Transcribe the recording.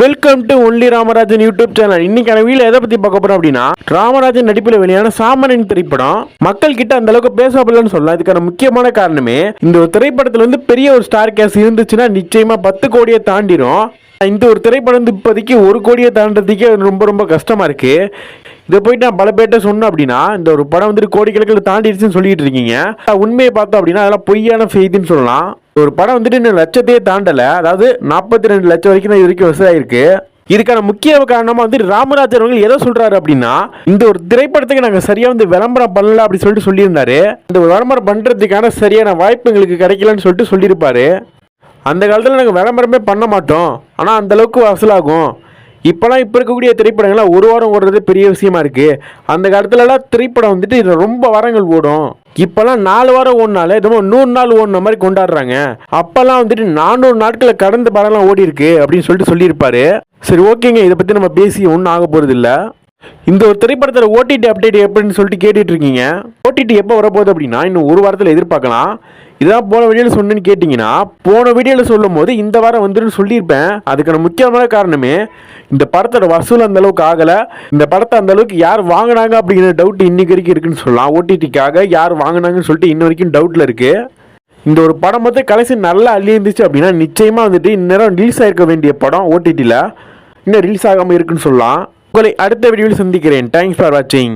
Welcome to only Ramarajan YouTube channel இன்னைக்கான video எதை பத்தி பார்க்க போறோம் அப்படின்னா ராமராஜன் நடிப்பில் வெளியான சாமனின் திரைப்படம். மக்கள் கிட்ட அந்த அளவுக்கு பேசப்படலன்னு சொல்லலாம். இதுக்கான முக்கியமான காரணமே இந்த ஒரு திரைப்படத்துல வந்து பெரிய ஒரு ஸ்டார் கேஸ் இருந்துச்சுன்னா நிச்சயமா பத்து கோடியை தாண்டிடும் இந்த ஒரு திரைப்படம் வந்து இப்போதைக்கு ஒரு கோடியை தாண்டதுக்கே ரொம்ப ரொம்ப கஷ்டமா இருக்கு. இதை போயிட்டு நான் பல பேர்ட்ட சொன்னேன் அப்படின்னா இந்த ஒரு படம் வந்துட்டு கோடிக்கணக்கில் தாண்டிடுச்சுன்னு சொல்லிட்டு இருக்கீங்க. உண்மையை பார்த்தோம் அப்படின்னா அதெல்லாம் பொய்யான செய்தின்னு சொல்லலாம். ஒரு படம் வந்துட்டு இன்னும் லட்சத்தையே தாண்டலை. அதாவது நாற்பத்தி ரெண்டு லட்சம் வரைக்கும் தான் இது வரைக்கும் வசதியாயிருக்கு இதுக்கான முக்கிய காரணமாக வந்து ராமராஜர் அவர்கள் எதை சொல்கிறாரு அப்படின்னா இந்த ஒரு திரைப்படத்துக்கு நாங்கள் சரியாக வந்து விளம்பரம் பண்ணல அப்படின்னு சொல்லிட்டு சொல்லியிருந்தாரு. இந்த ஒரு விளம்பரம் பண்ணுறதுக்கான சரியான வாய்ப்பு எங்களுக்கு கிடைக்கலன்னு சொல்லிட்டு சொல்லியிருப்பாரு. அந்த காலத்தில் நாங்கள் விளம்பரமே பண்ண மாட்டோம். ஆனால் அந்த அளவுக்கு வசூலாகும். இப்போலாம் இப்போ இருக்கக்கூடிய திரைப்படங்கள்லாம் ஒரு வாரம் ஓடுறது பெரிய விஷயமா இருக்குது அந்த காலத்துலலாம் திரைப்படம் வந்துட்டு இது ரொம்ப வாரங்கள் ஓடும். இப்போலாம் நாலு வாரம் ஓடினால என்னமோ நூறு நாள் ஓடின மாதிரி கொண்டாடுறாங்க. அப்போல்லாம் வந்துட்டு நானூறு நாட்களை கடந்த படம்லாம் ஓடி இருக்கு அப்படின்னு சொல்லிட்டு சொல்லியிருப்பாரு. சரி ஓகேங்க. இதை பற்றி நம்ம பேசி ஒன்றும் ஆக போகிறது இல்லை இந்த ஒரு திரைப்படத்தில் ஓடிடி அப்டேட் எப்படின்னு சொல்லிட்டு கேட்டுட்டு இருக்கீங்க. ஓடிடி எப்போ வரப்போகுது அப்படின்னா இன்னும் ஒரு வாரத்தில் எதிர்பார்க்கலாம். இதான் போன வீடியோவில் சொன்னேன்னு கேட்டிங்கன்னா போன வீடியோவில் சொல்லும் போது இந்த வாரம் வந்துருன்னு சொல்லியிருப்பேன். அதுக்கான முக்கியமான காரணமே இந்த படத்தோட வசூல் அந்த அளவுக்கு ஆகலை. இந்த படத்தை அந்த அளவுக்கு யார் வாங்கினாங்க அப்படிங்கிற டவுட் இன்னைக்கு வரைக்கும் இருக்குன்னு சொல்லலாம். ஓடிடிக்காக யார் வாங்கினாங்கன்னு சொல்லிட்டு இன்ன வரைக்கும் டவுட்டில் இருக்குது இந்த ஒரு படம் மொத்தம் கடைசி நல்லா அள்ளி இருந்துச்சு அப்படின்னா நிச்சயமாக வந்துட்டு இந்நேரம் ரிலீஸ் ஆயிருக்க வேண்டிய படம் ஓடிடியில் இன்னும் ரிலீஸ் ஆகாமல் இருக்குன்னு சொல்லலாம். உங்களை அடுத்த வீடியோவில் சந்திக்கிறேன். தேங்க்ஸ் ஃபார் வாட்சிங்